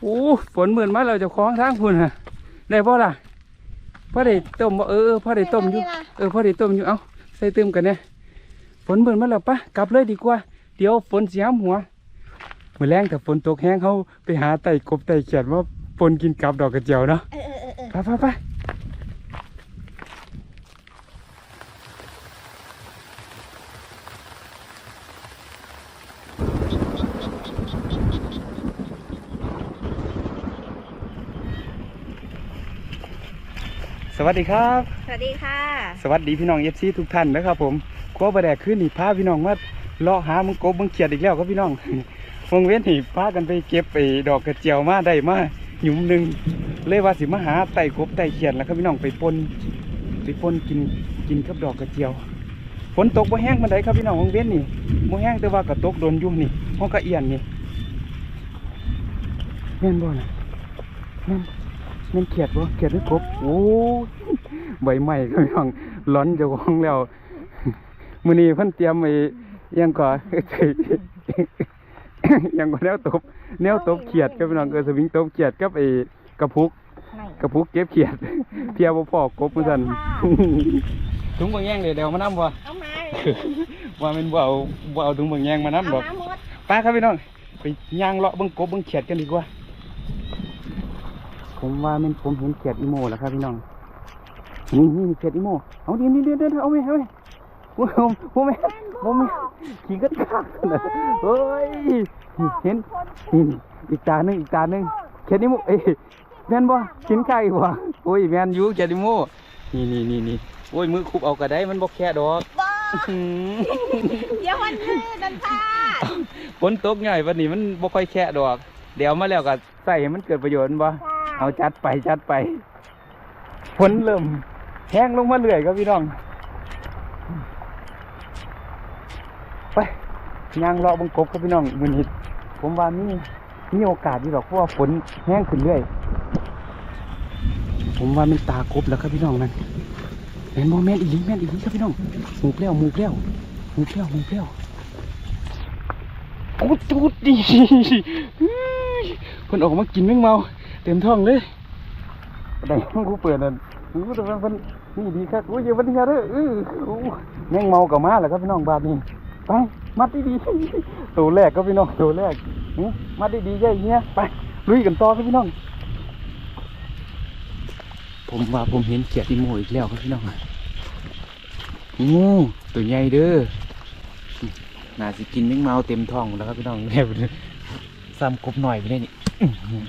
โอ้ฝนเหมือนมาเราจะคล้องทางพุ่นฮะได้พ่อล่ะพ่อได้ต้มบ่เออเออพ่อได้ต้มอยู่เออพ่อได้ต้มอยู่เอ้าใส่เติมกันเนี่ยฝนเหมือนมาแล้วปะกลับเลยดีกว่า เดี๋ยวฝนเสียมหัวมือแรงแต่ฝนตกแห้งเขาไปหาไต่กบไต่เขียดว่าปนกินกับดอกกระเจียวเนาะเออเออเออเออไปไปไป วัสดีครับ สวัสดีค่ะ สวัสดีพี่น้องเอฟซีทุกท่านนะครับผมครัวประแดกขึ้นนี่พาพี่น้องมาเลาะหามึงกบมึงเขียดอีกแล้วครับพี่น้องวงเว้นนี่พากันไปเก็บไปดอกกระเจียวมาได้มาหยุมหนึ่งเลยว่าสิมาหาไต่กบไต่เขียดแล้วครับพี่น้องไปปนไปปนกินกินกับดอกกระเจียวฝนตกบ่แห้งมันไดครับพี่น้องวงเว้นนี่บ่แห้งแต่ว่าก็ตกโดนอยุ่นี่ห้องกระเอียนนี่แม่นบ่น่ะแม่นแม่นเขียดบ่เขียดหรือกบโอ้ยใบไม้ครับพี่น้องร้อนเจ้าของแล้วมื้อนี้เพิ่นเตรียมไว้อิหยังก่ออิหยังก่อแนวตบแนวตบเขียดครับพี่น้องเออสวิงตบเขียดกับไอ้กระพุกไม่กระพุกเก็บเขียดเพียบ่พอกบมื้อซั่นถุงบางแยงเลยเดี๋ยวเอามานํบ่เอามาว่ามันบ่เอาบ่เอาถุงบางแยงมานํเอาดอกมาหมดไปครับพี่น้องไปย่างเลาะเบิ่งกบเบิ่งเขียดกันดีกว่า ผมว่ามันผมเห็นเขียดอีโมแล้วครับพี่น้องนี่นี่เขียดอีโมเอาดินี่เดี๋ยวเดี๋ยวเอาไปเอาไปผมผมผมไม่ผมไม่ขี่ก็ขากนะเฮ้ยเห็นนี่นี่อีกตาหนึ่งอีกตาหนึ่งเขียดอีโมเอ้ยแม่นบ่กินไข่บ่โอ้ยแม่นอยู่เขียดอีโมนี่นี่นี่นี่โอ้ยมือคุบเอากระไดมันบ่แค่ดอกบ้าอื้อเดี๋ยววันนี้นันค่ะฝนตกใหญ่วันนี้มันบ่ค่อยแค่ดอก เดี๋ยวมาแล้วก็ใส่ให้มันเกิดประโยชน์บ่ เอาจัดไปจัดไปฝนเริ่มแห้งลงมาเรื่อยครับพี่น้อง ไปย่างเลาะบังกบครับพี่น้องมือนี้ผมว่ามีมีโอกาสอยู่หรอกเพราะว่าฝนแห้งขึ้นเรื่อย ผมว่ามันตากบแล้วครับพี่น้องนั่นเห็นโมแมนอีลีแมนอีลีครับพี่น้องหมูกแล้วหมูกแล้วหมูกแล้วหมูกแล้วกูดกูดดีเพิ่นออกมากินแมงเมา เต็มท้องเลยได้กูเปิดนั่นกูแต่ว่าเพิ่นนี่ดีครับกูอย่าวันนี้เด้อเออโอ้แมงเมาก็มาแล้วครับพี่น้องบาดนี้ไปมัดดีๆตัวแรกครับพี่น้องตัวแรกหึมัดดีๆใหญ่เงี้ยไปลุยกันต่อครับพี่น้อง ผมว่าผมเห็นเขียดอีโมอีกแล้วครับพี่น้องอะงูตัวใหญ่เด้อน่าสิกินแมงเมาเต็มท้องแล้วครับพี่น้องแม่ซ้ำกบหน่อยไปเลยนี่อื้อหือ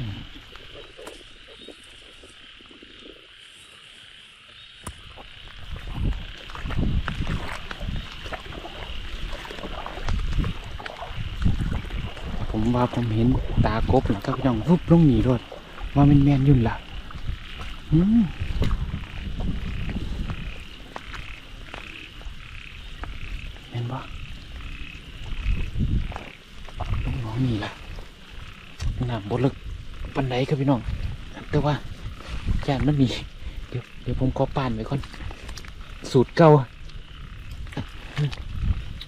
ผม ว่าผมเห็นตากบแล้วครับพี่น้องวุบลงหนีรถว่ามันแมนยุ่นละแมนบ่น้องนี่ละน้ำบลึกปันไดครับพี่น้อง แต่ว่าจานมันมี เดี๋ยวเดี๋ยวผมขอป่านไว้ก่อน สูตรเก่า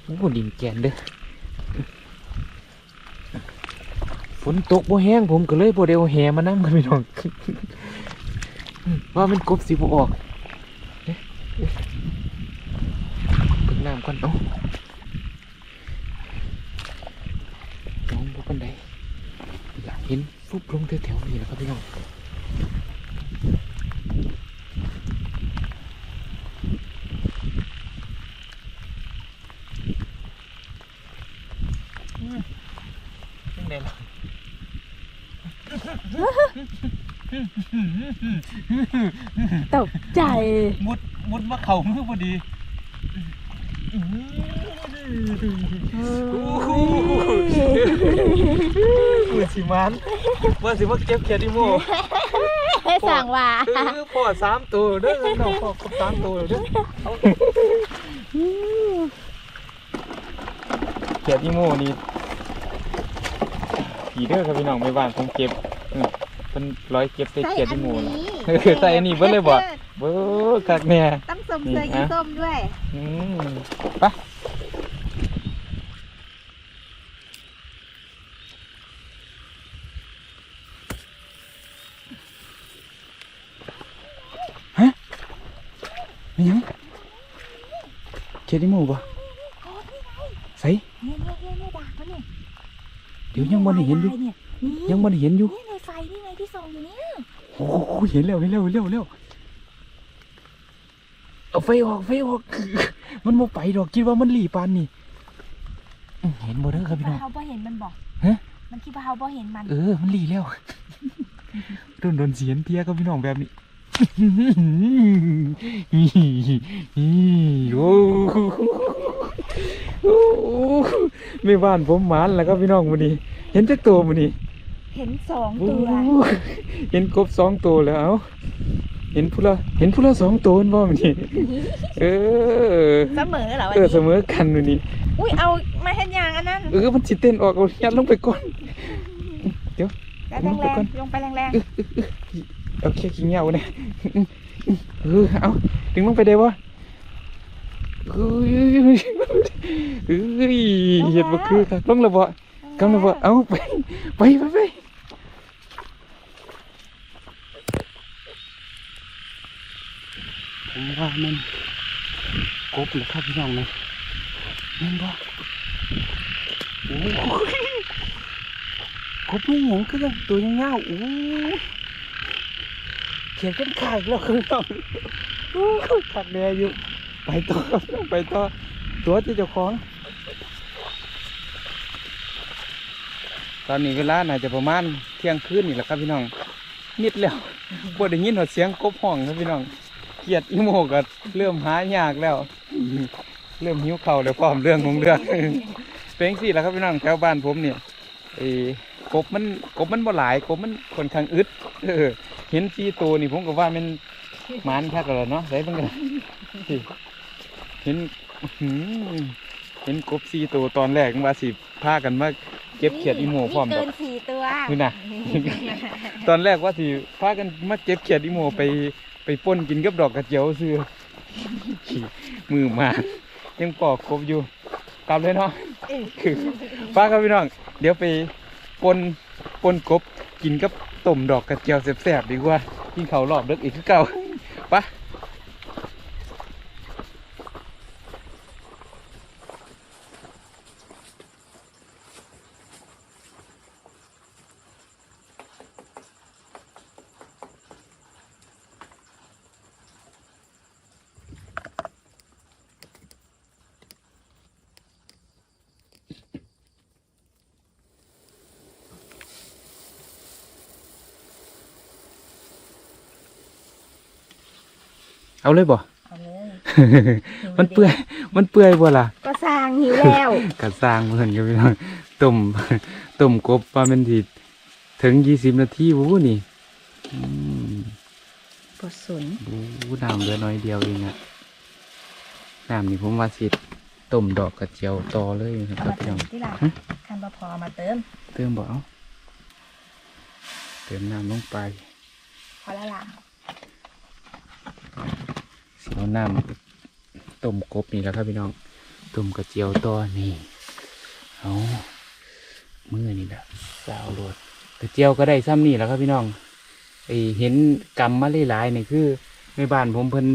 โอ้ดินแกนเด้อ ฝนตกบ่แห้งผมก็เลยบ่เดียวแห่มานั่งกันพี่น้องว่ามันกบสิบ่ออกเอ๊ะเอ๊ะเปิดน้ำก่อนเนาะน้องบุกันไดอยากเห็นฟุบลงแถวๆนี้แล้วครับพี่น้องยังไงล่ะ ตกใจ มุดมุดมาเข่ามือพอดีมือสิมันว่าสิว่าเก็บแคดิโมให้สั่งว่าเออพ่อสามตัวเด้อน้องพ่อครบสามตัวเด้อเอาเขียดอีโมนี่ผีเด้อครับพี่น้องไม่บ้านผมเก็บ เพิ่นร้อยเก็บใส่เกียร์ที่หมูล่ะใส่อันนี้เบิ่เลยบ่เบิ่คักแน่ต้องสมใสยส้มด้วยอืมไปฮะไม่ยังเขียดที่หมูบ่ใส่เดี๋ยวยังบนได้เห็นดู ยๆเนี่ยนี่ยังบ่ได้เห็นอยู่นี่ในไฟนี่ไงที่ส่องอยู่เนี่ยโอ้โหเห็นแล้วเห็นแล้วเห็นแล้วเห็นแล้วเอาไฟออกไฟออก มันบ่ไปดอกคิดว่ามันหลีปานนี่อื้อเห็นบ่เด้อครับพี่น้องเขาบ่เห็นมันบอกฮะมันคิดว่าเขาบ่เห็นมัน เออ มันหลีแล้วโดนโดนเสียนเพียกับพี่น้องแบบนี้โอ้โหโอ้โหไม่บ้านผมหมานแล้วครับพี่น้องวันนี้ เห็นจักตัววันนี้ เห็นสองโอ้ตัวโหเห็นกบสองตัวแล้วเอ้าเห็นผู้ละเห็นผู้ละสองตัวบ่วันนี้เออ เสมอเหรอวันเออนี้เสมอกันวันนี้ อุ้ยเอามาเห็นยางอันนั้นเออมันสิเต้นออกเอายัดลงไปก่อนเดี๋ยวแล้วลงไปแรงก่อนๆลงไปแรงเอาแค่ขี้เหงาเนี่ยเออเอาดึงลงไปได้วะเอ้ยเอ้ยเห็ดบ่คือครับลงและบ่ๆกำลังบ่เอาไปไปไปไป ผมว่ามันกบเหรอครับพี่น้องนะนั่นบ่โอ้ยกบไม่หงคือกันตัวยังเงาโอ้เขียนกันขาดแล้วคือเราโอ้ขัดแน่อยู่ ไปต่อครับไปต่อตัวที่เจ้าของ ตอนนี้เวลาน่าจะประมาณเที่ยงคืนนี่แหละครับพี่น้องมิดแล้วบ่ได้ยินหอดเสียงกบห้องครับพี่น้อง เกียดอีโมก็เริ่มหายากแล้ว เริ่มหิวเข่าวแล้วพร้อมเรื่องของเรื่องเป็นสิแหล้วครับพี่น้องแถวบ้านผมเนี่ยไอ้กบมันกบมันบ่หลายกบมันค่อนข้างอึดเออเห็นสีตัวนี่ผมก็ว่ามันหมานคักแล้วเนาะได้เบิ่งกันสิเห็นอื้อหือเห็นกบสีตัวตอนแรกว่าสิพากันมาเก็บเขียดอีโมพร้อมดเกิอกนสี่ตัวนี่น่ะตอนแรกว่าสิพากันมาเก็บเขียดอีโมไป ไปป่นกินกับดอกกระเจียวซื้อมือมายังปอกครบอยู่กลับเลยเนาะคือป้าครับพี่น้อง เดี๋ยวไปปนปนกบกินกับต้มดอกกระเจียวแสบๆดีกว่ากินเขาวรอบเดึกอีกคือเก่าไปะ เอาเลยบ่เอาเลยมันเปื่อย มันเปื่อยบ่ล่ะ ก็สร้างหิวแล้วกระสร้างเพื่อนกับพี่น้องต้มต้มกบว่ามันทีถึงยี่สิบนาทีวู้นี่อืมปวดสนวู้น้ำเหลือน้อยเดียวเองอะน้ำนี่ผมว่าสิต้มดอกกระเจียวต่อเลยนะเอาครับมาพี่เติน้อมง ที่หลังฮะ คันบพอมาเติม เติมบ่เอาเติมน้ำลงไป พอละล่ เสียวน้ำต้มกบนี่แหล้วครับพี่น้องต้มกระเจียวต่อนี่เอามือนี่แหละสาวโรดกระเจียวก็ได้ซ้ำนี่แหล้วครับพี่น้องไอเห็นกำมาหลายๆนี่คือในบ้านผมเพิ่น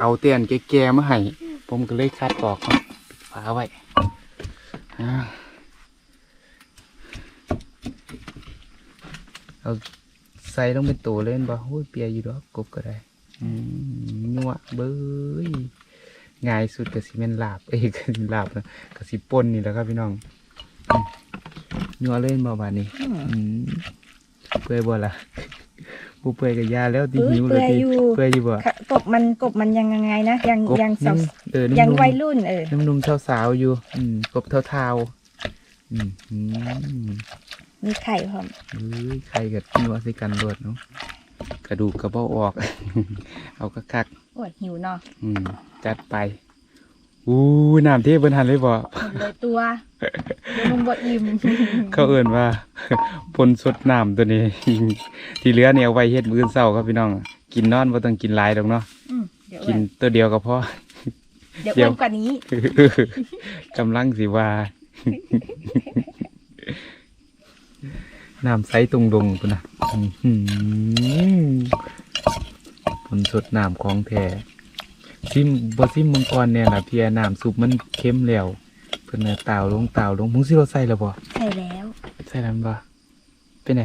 เอาเตียนแก่ๆมาให้ผมก็เลยคัดออกเนาะปิดฝาไว้เอาใส่ลงเป็นตัวเล่นบ่โอ้ยเปียอยู่ดอกกบก็ได้ อืม นัวเบ้ยง่ายสุดก็สิเป็นลาบ เอ้ยก็สิลาบนะก็สิป่นนี่แหละครับพี่น้องอืมนัวเล่นบ่บาดนี้อืมเปื่อยบ่ล่ะผู้เปื่อยกับยาแล้วที่หิวเลยที่เปื่อยอยู่บ่กบมันกบมันยังไงนะยังกบยังสาวเออยังนุ่มวัยรุ่นเออๆนุ่มๆสาวๆอยู่อืมกบเทาๆอืมอืมมีไข่พร้อมเอ้ยใครกับนัวใส่กันรวดเนาะกระดูกกระเบ้าออก เอาคัก ๆโอดหิวเนาะอืม จัดไป อู้น้ำเทเบิ่นหันเลยบ่หมดเลยตัวเดี๋ยวมึงบ่อิ่มเขาเอิ่นว่าพลสดน้ำตัวนี้ ที่เหลือเนี่ยเอาไว้เฮ็ดมื้อเช้าครับพี่น้อง กินนอนบ่ต้องกินหลายดอกเนาะอืมเดี๋ยวกินตัวเดียวก็พอเดี๋ยวเดี๋อ้ยววนกว่านี้กำลังสิว่าน้ำใสตรงดงพุ่นน่ะ อื้อหือผลสดน้ำของแท้ซิมบ่ซิมมังกรเนี่ยน่ะเพียน้ำซุปมันเค็มแล้วเพิ่นน่ะตาวลงตาวลงมึงสิเราใส่แล้วบ่ใส่แล้วใส่แล้วบ่เป็นไง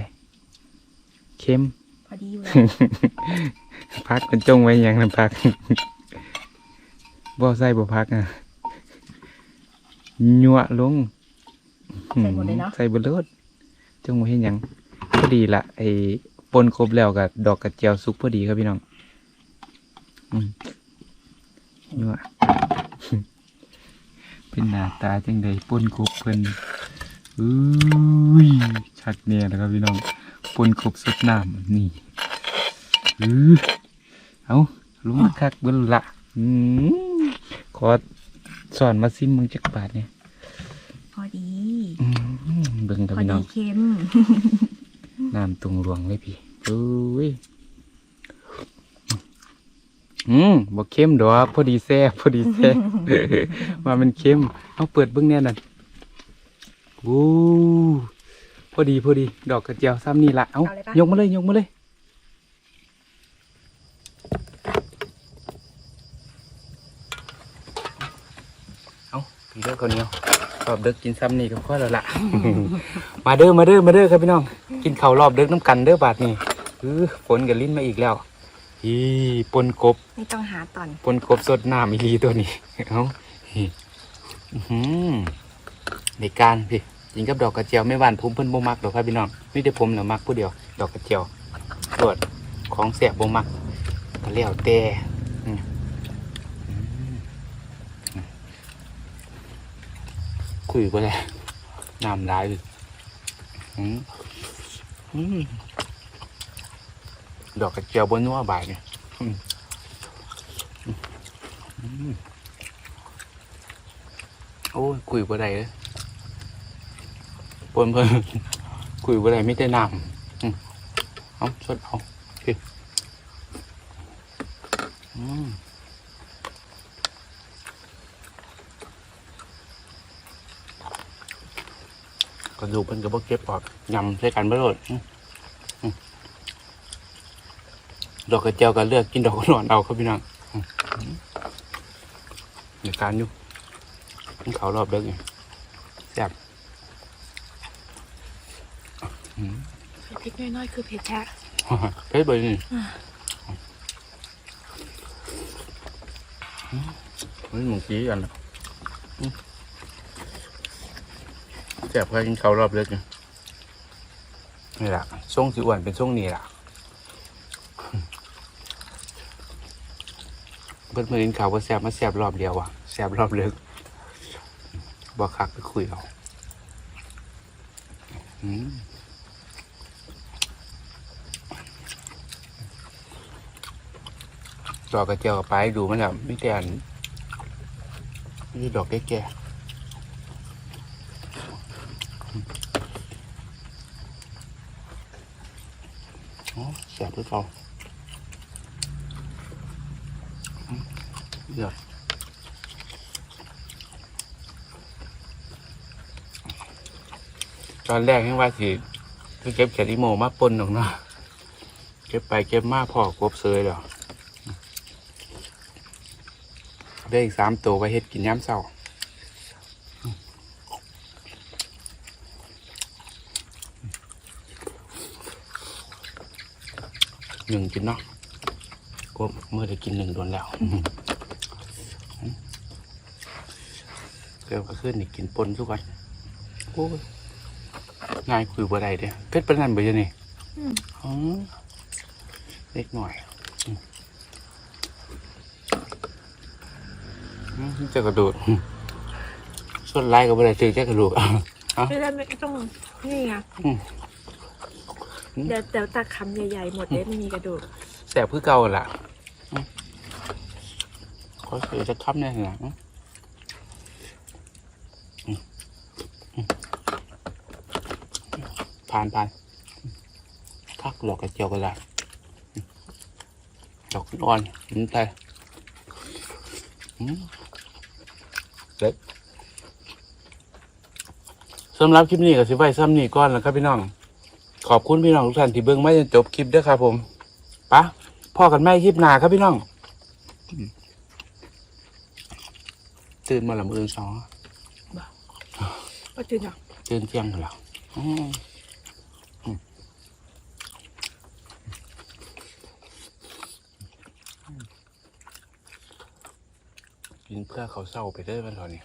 เค็มพอดีอยู่พักเป็นจงไว้หยังนะพักบ่ใส่บ่พักอะยั่วลงใส่หมดเลยเนาะใส่เบดเลยจงไว้เห็นหยังพอดีละไอ้ปนครบแล้วกับดอกกระเจียวสุกพอดีครับพี่น้องอืม ยั่วเป็นหน้าตาจังใดปนครบเพิ่นอุ้ยชัดเนี่ยนะครับพี่น้องปนครบสดน้ำนี่อือเอาลุงคักเบิ่นละอืมขอสอนมาซิมมึงจักบาทเนี่ยพอดีอืมเบิ่งครับพอพี่น้ดีองเค็มน้ำตุงหลวงเลยพี่อุ้ย อืมบ่เค็มดอกพอดีแซ่บพอดีแซ่บ ว่ามันเค็มเอาเปิดเบิ่งแน่นั่นโอ้พอดีพอดี ดอกกระเจียวซ้ำนี่ละเอาเอาเลยปะ ยกมาเลยยกมาเลย เอาพี่เด้อคนเดียวรอบเด็กกินซ้ำนี่ก็พอแล้วล่ะ มาเด้อมาเด้อมาเด้อครับพี่น้อง กินข้าวรอบเด็กน้ำกันเด้อบาดนี่เออฝนกับลิ้นมาอีกแล้ว อีปนกบไม่ต้องหาตอนปนกบสดน้ำอีหลีตัวนี้เอาอื้อหือในการพี่ยิงกับดอกกระเจียวไม่หวานผมเพิ่นบ่มักดอกครับพี่น้องนี่แต่ผมเหลือมักผู้เดียว ดอกกระเจียวตรวจของเสียบบ่มักก็แล้วแต่อืมอืมคุยบ่ได้น้ำลายเลยอืมอืม ดอกกระเจียวบนนัวบายเนี่ยโอ้ยคุยบ่ได้เลยปนเพิ่นคุยบ่ได้ไม่ได้น้ำอืมเอาสดเอาโอเคอืมกระดูกมันก็บ่เก็บออกยำใส่กันบ่โดดอืมอืม ดอกกระเจียวก็เลือกกินดอกนอนเอาครับพี่น้องอืมอืมในการอยู่มันเขารอบเด็กไงแซ่บอืมพริกน้อยๆคือเผ็ดแท้เผ็ดไปนี่มันหมูกี้กันนะอืมแซ่บเคยกินเขารอบเด็กไงนี่แหละช่วงสิอ้วนเป็นช่วงนี้แหละ เพิ่นมากินเขาวก็แซบมาแซบรอบเดียวว่ะแซบรอบเลิกบ่คักไปคุยเอาอืมดอกกระเจียวกับไปดูมันแบบไม่แต่อันนี่ดอกแก่แสบด้วยเขาอืม เดือดตอนแรกยังว่าสิคือเก็บเขียดอีโมมาปนหรอกเนาะเก็บไปเก็บมาพอกบเซยแล้วได้อีกสามตัวไปเฮ็ดกินย้ำเศร้าหนึ่งกินเนาะกบเมื่อได้กินหนึ่งโดนแล้ว เดี๋ยวก็ขึ้นนี่กินปนทุกวันโอ้ยง่ายคุยบ่ได้เด้เพชรประนันบ่ยังนี่อืมอ๋อเล็กหน่อยอืมอืมจะกระโดดอืมส่วนไล่ก็บ่ได้ซื้อจะกระโดดไม่ได้ไม่ต้องนี่ไงอืมเดี๋ยวเดี๋ยวตักคำใหญ่ๆหมดเลยไม่มีกระดูกแสบคือเก่าล่ะอืม ขอซื้อจะคับแน่นะอืมอืมผ่านผ่านคักหลอกกระเจียวกันละดอกอ่อนนี่ไทยเด็ดสำหรับคลิปนี้ก็สิไว้ซ้ำนี่ก่อนแล้วครับพี่น้อง ขอบคุณพี่น้องทุกท่านที่เบิ่งมาจนจบคลิปด้วยครับผมปะพ่อกันไม่คลิปหนาครับพี่น้อง ตื่นมาลำอื่นสองก็จืดอะตื่นเที่ยงกันแล้วอืมอืมกินเพื่อเขาเศร้าไปเด้อมันตอนนี้